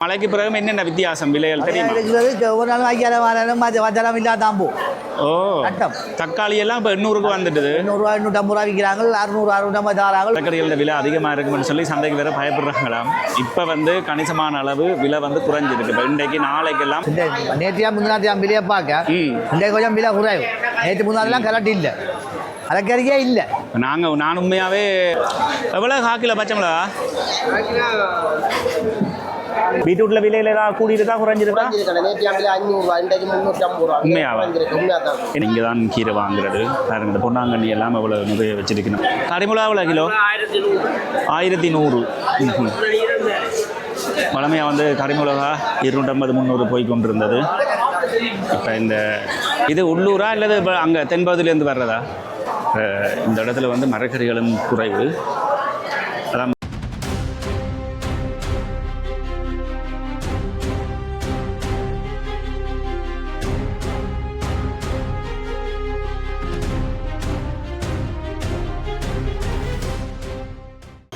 மழைக்கு பிறகு என்னென்ன வித்தியாசம் விலைகள் தெரியுமா ஒரு நாள் ஐயாயிரம் ஆறாயிரம் அது வச்சாலும் இல்லாத தாம்பு ஓ கட்டம் தக்காளி எல்லாம் இப்போ எண்ணூறுக்கு வந்துட்டுது எண்ணூறுரூவா எண்ணூற்றம்பது ரூபா விற்கிறாங்க அறுநூறு அறுநூற்றம்பது தராங்க தக்காளிகளோட விலை அதிகமாக இருக்கும்னு சொல்லி சந்தைக்கு வேற பயப்படுறாங்களாம் இப்போ வந்து கணிசமான அளவு விலை வந்து குறைஞ்சிருக்கு இப்போ இன்றைக்கு நாளைக்கெல்லாம் நேற்றையா முந்தினாத்தியா விலையை பார்க்க இன்றைக்கு கொஞ்சம் விலை குறைவு நேற்று முன்னாடிலாம் கரெக்ட் இல்லை அரைக்கறியே இல்லை நாங்கள் நான் உண்மையாகவே எவ்வளோ காக்கில பச்சை மிளகா பீட்ரூட்டில் விலையில ஏதாவது குறைஞ்சிருக்கா முந்நூற்றி ஐம்பது ரூபா உண்மையாவா? உண்மையாக தான் தான் கீரை வாங்குறது பாருங்க இந்த பொன்னாங்கண்ணி எல்லாம் எவ்வளோ நிறைய வச்சிருக்கணும் கரிமிளகா எவ்வளோ கிலோ ஆயிரத்தி நூறு வளமையாக வந்து கரிமிளகா இருநூற்றம்பது முந்நூறு போய் கொண்டிருந்தது இப்போ இந்த இது உள்ளூரா இல்லது அங்கே தென்பகுதியிலேருந்து வர்றதா இந்த இடத்துல வந்து மரக்கறிகளும் குறைவு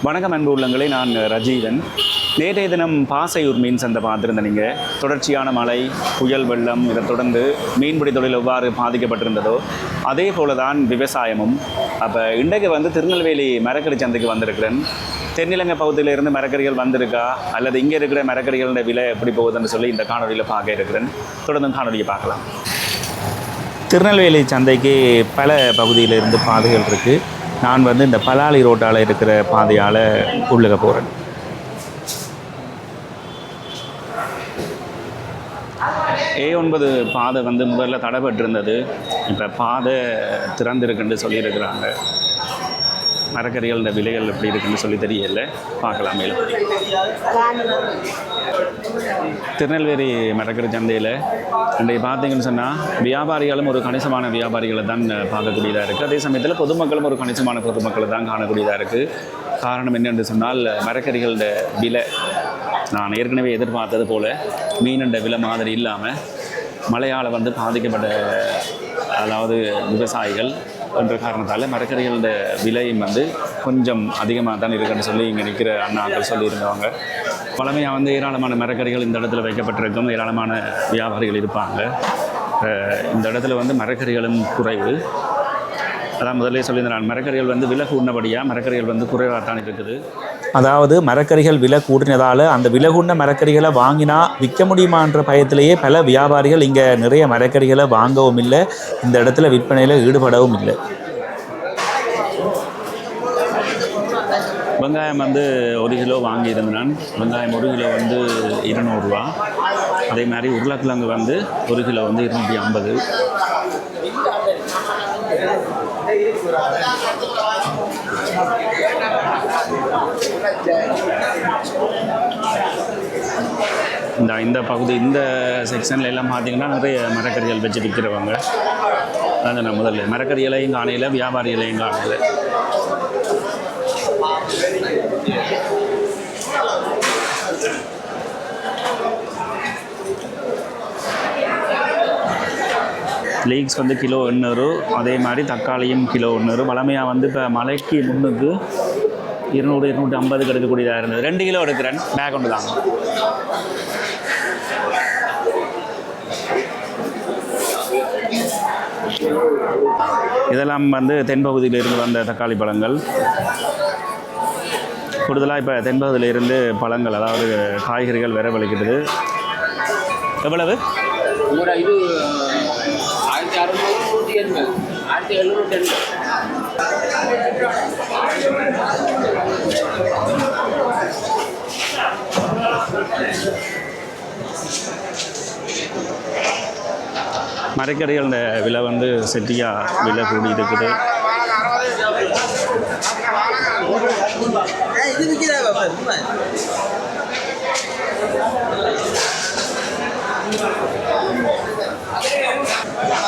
வணக்கம் அன்பு உள்ளங்களே. நான் ரஜீவன் நேற்றைய தினம் பாசையூர் மீன் சந்தை பார்த்துருந்த நீங்கள் தொடர்ச்சியான மழை புயல் வெள்ளம் இதை தொடர்ந்து மீன்பிடி தொழில் எவ்வாறு பாதிக்கப்பட்டிருந்ததோ அதே போல தான் விவசாயமும். அப்போ இன்றைக்கு வந்து திருநெல்வேலி மரக்கறி சந்தைக்கு வந்திருக்கிறேன். தென்னிலங்கை பகுதியிலிருந்து மரக்கறிகள் வந்திருக்கா? அல்லது இங்கே இருக்கிற மரக்கறிகளோட விலை எப்படி போகுதுன்னு சொல்லி இந்த காணொலியில் பார்க்க இருக்கிறேன். தொடர்ந்து காணொலியை பார்க்கலாம். திருநெல்வேலி சந்தைக்கு பல பகுதியிலிருந்து பாதைகள் இருக்குது நான் வந்து இந்த பலாலி ரோட்டால் இருக்கிற பாதையால் உள்ளக போகிறேன் ஏ ஒன்பது பாதை வந்து முதல்ல தடைபட்டிருந்தது. இப்போ பாதை திறந்திருக்குன்னு சொல்லியிருக்கிறாங்க. இந்த விலைகள் எப்படி இருக்குன்னு சொல்லி தெரியல. பார்க்கலாம் மேலும். திருநெல்வேலி மரக்கறி சந்தையில் இன்றைக்கு பார்த்தீங்கன்னு சொன்னால் வியாபாரிகளும் ஒரு கணிசமான வியாபாரிகளை தான் பார்க்கக்கூடியதாக இருக்குது அதே சமயத்தில் பொதுமக்களும் ஒரு கணிசமான பொதுமக்களை தான் காணக்கூடியதாக இருக்குது காரணம் என்னென்று சொன்னால் மரக்கறிகளோட விலை நான் ஏற்கனவே எதிர்பார்த்தது போல் மீனண்ட விலை மாதிரி இல்லாமல் மழையால் வந்து பாதிக்கப்பட்ட அதாவது விவசாயிகள் என்ற காரணத்தால் மரக்கறிகளோட விலையும் வந்து கொஞ்சம் அதிகமாக தான் இருக்குன்னு சொல்லி இங்கே நிற்கிற அண்ணாக்கள் சொல்லியிருந்தவங்க. பழமையாக வந்து ஏராளமான மரக்கறிகள் இந்த இடத்துல வைக்கப்பட்டிருக்கும். ஏராளமான வியாபாரிகள் இருப்பாங்க. இந்த இடத்துல வந்து மரக்கறிகளும் குறைவு. அதான் முதல்ல சொல்லியிருந்தேன் நான் மரக்கறிகள் வந்து விலை கூடினபடியாக மரக்கறிகள் வந்து குறைவாக தான் இருக்குது. அதாவது மரக்கறிகள் விலை கூடினதால் அந்த விலை கூடின மரக்கறிகளை வாங்கினா விற்க முடியுமான்ற பயத்திலேயே பல வியாபாரிகள் இங்கே நிறைய மரக்கறிகளை வாங்கவும் இல்லை. இந்த இடத்துல விற்பனையில் ஈடுபடவும் இல்லை. வெங்காயம் வந்து ஒரு கிலோ வாங்கியிருந்தேன் நான். வெங்காயம் ஒரு கிலோ வந்து இருநூறுவா. அதே மாதிரி உருளைக்கிழங்கு வந்து ஒரு கிலோ வந்து இருநூற்றி ஐம்பது. இந்த இந்த பகுதி இந்த செக்ஷனில் எல்லாம் பார்த்தீங்கன்னா நிறைய மரக்கறிகள் வச்சு விற்கிறவங்க அதான் நான் முதல்ல. மரக்கறிகளையும் காணையில் வியாபாரி இலையும் காணையில் லீக்ஸ் வந்து கிலோ எண்ணூறு அதே மாதிரி தக்காளியும் கிலோ எண்ணூறு. வளமையாக வந்து இப்போ மலைக்கு முன்னுக்கு இருநூறு இருநூற்றி ஐம்பது எடுக்கக்கூடியதாக இருந்தது. ரெண்டு கிலோ எடுக்கிறேன். பேக் ஒன்று தாங்க இதெல்லாம் வந்து தென்பகுதியில் இருந்து வந்த தக்காளி பழங்கள். கூடுதலாக இப்போ தென்பகுதியில் இருந்து பழங்கள் அதாவது காய்கறிகள் வரவழைக்கிறது எவ்வளவு? இது ஆயிரத்தி அறுநூறு நூற்றி எண்பது ஆயிரத்தி எழுநூற்றி எண்பது மரக்கறிகளோட விலை வந்து செட்டியாக விலை கூடி இருக்குது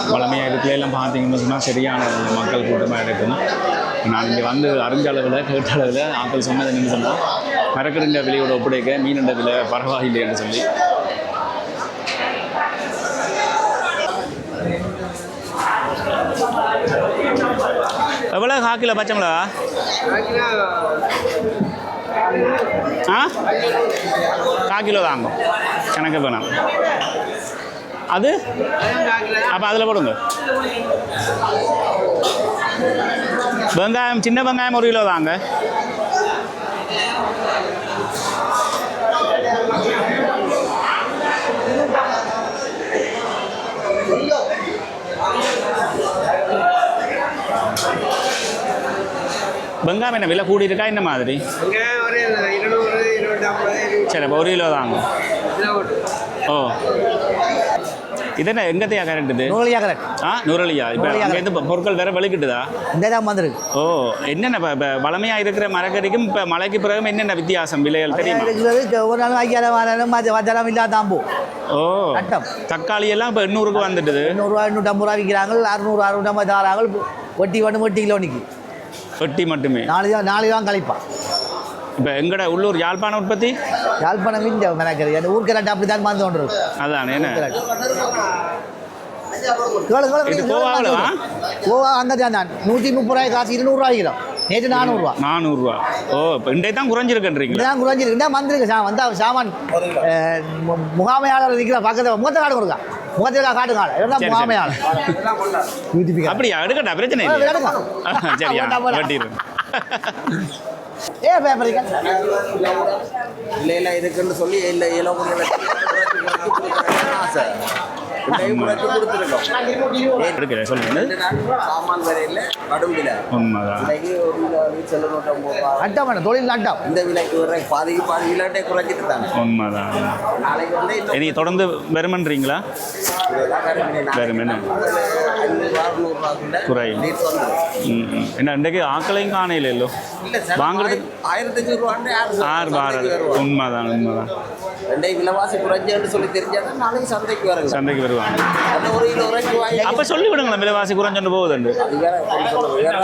வளமையாக இதுக்குள்ள எல்லாம் பார்த்தீங்கன்னு சொன்னால் சரியான மக்கள் கூட்டமாக இருக்கும் நான் இங்கே வந்து அறிஞ்ச அளவில் கேட்ட அளவில் ஆட்கள் சொன்னது என்னன்னு சொன்னால் மரக்கறிஞ்ச விலையோட ஒப்படைக்க மீனண்ட விலை பரவாயில்லைன்னு சொல்லி. எவ்வளோ ஹாக்கில் பச்சை ஆ? கால் கிலோ தாங்க கணக்கு வேணாம். அது? அப்போ அதில் போடுங்க வெங்காயம் சின்ன வெங்காயம் ஒரு கிலோ தாங்க வெங்காயம் என்ன விலை கூடி இருக்கா என்ன மாதிரி சரி அப்போ ஒரு கிலோ தாங்க ஓ இது என்ன எங்கத்தையா கரண்ட்டுது நூலியா கரெக்ட் ஆ நுரலியா இப்போ அங்கேருந்து இப்போ பொருட்கள் வேற வெளிக்கிட்டுதா? இந்த தான் வந்திருக்கு. ஓ என்னென்ன இப்போ வளமையாக இருக்கிற மரக்கறிக்கும் இப்போ மழைக்கு பிறகும் என்னென்ன வித்தியாசம் விலைகள் தெரியுமா? ஒரு நாள் ஐயாயிரம் ஆறாயிரம் வச்சாலும் இல்லாத தாம்போ ஓ கட்டம். தக்காளி எல்லாம் இப்போ எண்ணூறுக்கு வந்துட்டுது. எண்ணூறுரூவா எண்ணூற்றம்பது ரூபா விற்கிறாங்க அறுநூறு அறுநூற்றம்பது தாராங்க ஒட்டி வந்து ஒட்டி கிலோ நிற்கி வெட்டி மட்டுமே. நாலு தான் நாலு தான் கழிப்பான். இப்போ எங்கட உள்ளூர் யாழ்ப்பாண உற்பத்தி? யாழ்ப்பாணம் இந்த மெனக்கறி அந்த ஊர்க்கலாட்டு அப்படி தான் மறந்து கொண்டு அதான் என்ன? கோவா அங்கே தான் தான் நூற்றி முப்பது ரூபாய் காசு இருநூறுவா கிலோ நேற்று நானூறுரூவா நானூறுரூவா ஓ இப்போ இன்றைய தான் குறைஞ்சிருக்குன்றீங்களா? இதுதான் குறைஞ்சிருக்கு. வந்திருக்கு சா வந்தா சாமான் முகாமையாளர் நிற்கிற பக்கத்தில் முகத்தை காடு கொடுக்க. முகத்தில் காட்டு காடு. முகாமையாளர். அப்படியா? எடுக்கட்டா பிரச்சனை இல்லை. சரியா. ஏ பேப்பர் இல்லை இல்லை இருக்குன்னு சொல்லி இல்லை ஏழோ ஆசை. தொடர்ந்து வருமன்றீங்களா அறுநூறுவாக்குள்ள குறையும். லீட் இன்றைக்கு ஆக்களையும் காணையில் இல்லோ இல்லை வாங்குறதுக்கு- ஆயிரத்தி அஞ்சூறு ரூபான்னு ஆறு பாரது உண்மைதான் உண்மைதான் ரெண்டைக்கு விலைவாசி குறைஞ்சேன்னு சொல்லி தெரிஞ்சாதான் நாளைக்கு சந்தைக்கு வருங்க சந்தைக்கு வருவாங்க அந்த ஒரு கிலோ உரைக்கு அப்போ சொல்லி விடுங்களேன் விலைவாசி குறைஞ்சு போகுதுண்டு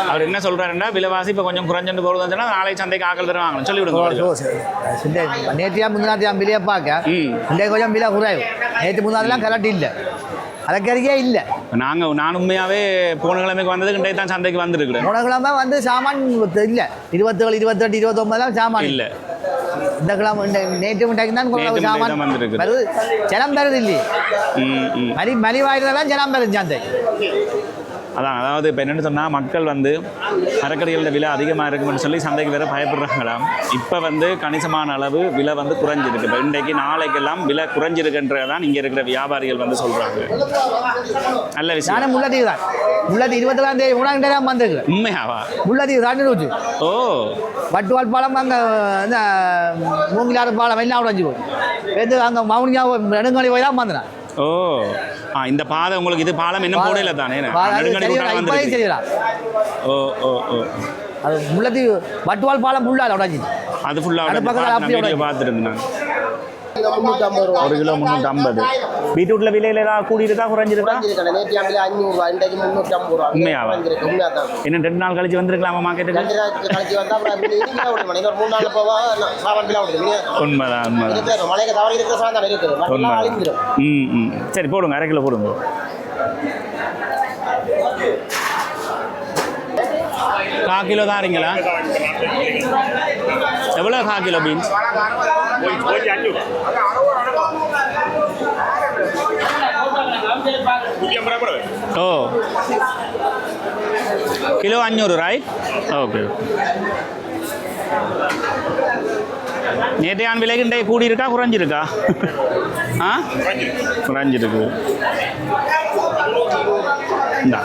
அவர் என்ன சொல்றாருன்னா விலைவாசி இப்போ கொஞ்சம் குறைஞ்சு போகுதுன்னு நாளைக்கு சந்தைக்கு ஆக்கள் தருவாங்க சொல்லி விடுங்க நேற்று முந்தினாத்தியா விலையை பார்க்க இன்றைக்கு கொஞ்சம் விலை குறைவு நேற்று முந்தாதெல்லாம் கரெக்ட் இல்லை அரைக்கறியே இல்லை. நாங்க நான் உண்மையாவே போன கிழமைக்கு வந்ததுக்கு இன்றைக்கு தான் சந்தைக்கு வந்திருக்கிறேன். போன கிழமை வந்து சாமான் இல்லை. இருபத்தேழு இருபத்தெட்டு இருபத்தொம்பதுலாம் சாமான். இல்ல. இந்த கிழமை நேற்று முட்டைக்கு தான் சாமான். வந்திருக்கு. ஜனம் பெறுது இல்லையே? மலி மலிவாயிரலாம் ஜனம் பெறுது சந்தை. அதான் அதாவது இப்போ என்னென்னு சொன்னால் மக்கள் வந்து மரக்கறிகளோட விலை அதிகமாக இருக்கும்னு சொல்லி சந்தைக்கு வேற பயப்படுறாங்களாம். இப்போ வந்து கணிசமான அளவு விலை வந்து குறைஞ்சிருக்கு. இப்போ இன்றைக்கு நாளைக்கெல்லாம் விலை குறைஞ்சிருக்குன்றதான் இங்கே இருக்கிற வியாபாரிகள் வந்து சொல்கிறாங்க நல்ல விஷயம். நானும் முள்ளத்தீவு தான் முள்ளத்தீவு இருபத்தேழாம் தேதி மூணாம் தேதி தான் வந்திருக்கிறேன் உண்மையாவா? முள்ளத்தீவு தாண்டி வச்சு ஓ. வட்டுவால் பாலம் அங்கே இந்த மூங்கிலாறு பாலம் எல்லாம் உடஞ்சி போய் எது அங்கே மவுனியா நெடுங்காலி போய் தான் வந்தேன். ஓ. இந்த பாதை உங்களுக்கு இது பாலம் இன்னும் போடையில தானே ஓ ஓ ஓ. அது முள்ளத்தீவு வட்டுவால் பாலம் முள்ளால் உடஞ்சி அது ஃபுல்லாக அது பக்கத்துல ஒரு கிலோ முந்நூற்றி ஐம்பது பீட்ரூட்ல விலையில ஏதாவது கூடி இருக்கா குறைஞ்சிருக்கா உண்மையாவா? தான் இன்னும் ரெண்டு நாள் கழிச்சு வந்திருக்கலாமா மார்க்கெட்டுக்கு உண்மைதான் உண்மைதான். சரி போடுங்க. அரை கிலோ போடுங்க. கா கிலோ தாரீங்களா? எவ்வளோ கா கிலோ பீன்ஸ்? ஓ. கிலோ அஞ்சூறு ரைட் ஓகே நேற்றையான் விலைக்கு இன்றைய கூடி இருக்கா குறைஞ்சிருக்கா? ஆ? குறைஞ்சிருக்கு. இந்தா.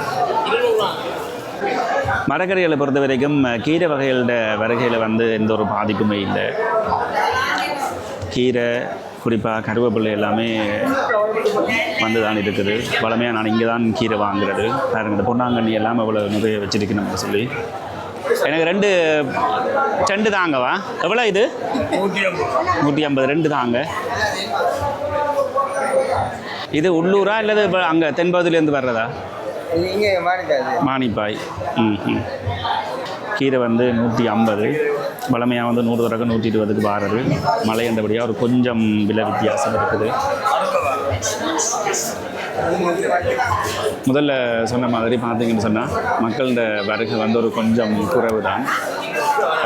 மரக்கறிகளை பொறுத்த வரைக்கும் கீரை வகைகளோட வருகையில் வந்து எந்த ஒரு பாதிப்புமே இல்லை. கீரை குறிப்பாக கருவேப்பிலை எல்லாமே வந்து தான் இருக்குது. வளமையாக நான் இங்கே தான் கீரை வாங்குறது. பாருங்க இந்த பொன்னாங்கண்ணி எல்லாம் எவ்வளோ நிறைய வச்சிருக்கணும் சொல்லி. எனக்கு ரெண்டு செண்டு தாங்கவா எவ்வளோ இது? நூற்றி ஐம்பது. ரெண்டு தாங்க இது உள்ளூரா இல்லது அங்கே தென்பகுதியிலேருந்து வர்றதா? மானிப்பாய் ம் ம். கீரை வந்து நூற்றி ஐம்பது. வளமையாக வந்து நூறு தடவை நூற்றி இருபதுக்கு பாரது மழை என்றபடியாக ஒரு கொஞ்சம் விலை வித்தியாசம் இருக்குது. முதல்ல சொன்ன மாதிரி பார்த்தீங்கன்னு சொன்னால் மக்களோட வருகை வந்து ஒரு கொஞ்சம் குறைவு தான்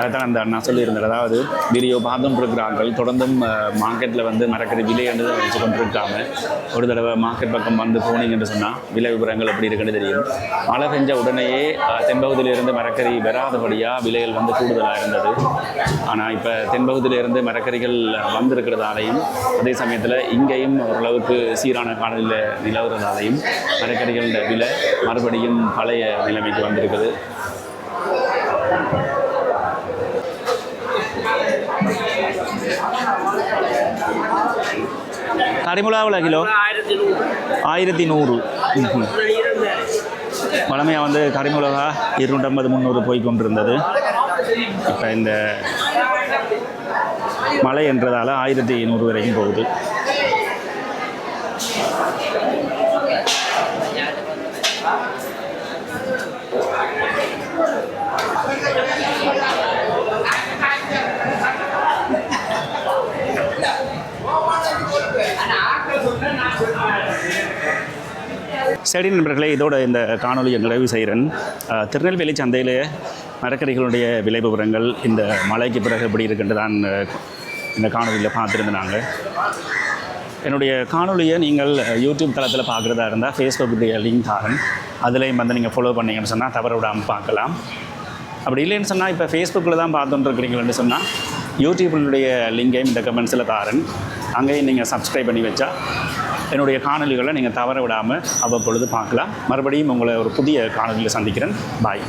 அதான் அந்த அண்ணா சொல்லியிருந்தார். அதாவது வீடியோ பார்த்தும் இருக்கிறார்கள். தொடர்ந்தும் மார்க்கெட்டில் வந்து மரக்கறி விலை என்று வச்சு கொண்டிருக்காங்க. ஒரு தடவை மார்க்கெட் பக்கம் வந்து போனீங்கன்னு சொன்னால் விலை விவரங்கள் எப்படி இருக்குன்னு தெரியும். மழை பெஞ்ச உடனேயே தென்பகுதியிலிருந்து மரக்கறி வராதபடியாக விலைகள் வந்து கூடுதலாக இருந்தது. ஆனால் இப்போ தென்பகுதியிலிருந்து மரக்கறிகள் வந்திருக்கிறதாலையும் அதே சமயத்தில் இங்கேயும் ஓரளவுக்கு சீரான காலநிலை நிலவுறதாலையும் மரக்கறிகளோட விலை மறுபடியும் பழைய நிலைமைக்கு வந்திருக்குது. கரிமுலாவில் கிலோ? ஆயிரத்தி நூறு. வளமையாக வந்து கரிமுலகா இருநூற்றம்பது முந்நூறு போய் கொண்டிருந்தது. இப்போ இந்த மழை என்றதால் ஆயிரத்தி நூறு வரைக்கும் போகுது. சரி நண்பர்களே இதோட இந்த காணொலியை நிறைவு செய்கிறேன். திருநெல்வேலி சந்தையில் மரக்கறிகளுடைய விலை விவரங்கள் இந்த மழைக்கு பிறகு எப்படி இருக்குன்னு தான் இந்த காணொலியில் பார்த்துருந்தாங்க. என்னுடைய காணொலியை நீங்கள் யூடியூப் தளத்தில் பார்க்குறதா இருந்தால் ஃபேஸ்புக்குடைய லிங்க் தாரன். அதுலேயும் வந்து நீங்கள் ஃபாலோ பண்ணீங்கன்னு சொன்னால் தவற விடாமல் பார்க்கலாம். அப்படி இல்லைன்னு சொன்னால் இப்போ ஃபேஸ்புக்கில் தான் பார்த்துட்டுருக்கிறீங்களேன்னு சொன்னால் யூடியூபினுடைய லிங்கையும் இந்த கமெண்ட்ஸில் தாரன். அங்கேயும் நீங்கள் சப்ஸ்கிரைப் பண்ணி வச்சா என்னுடைய காணொலிகளை நீங்கள் தவற விடாமல் அவ்வப்பொழுது பார்க்கலாம். மறுபடியும் உங்களை ஒரு புதிய காணொலியில் சந்திக்கிறேன். பாய்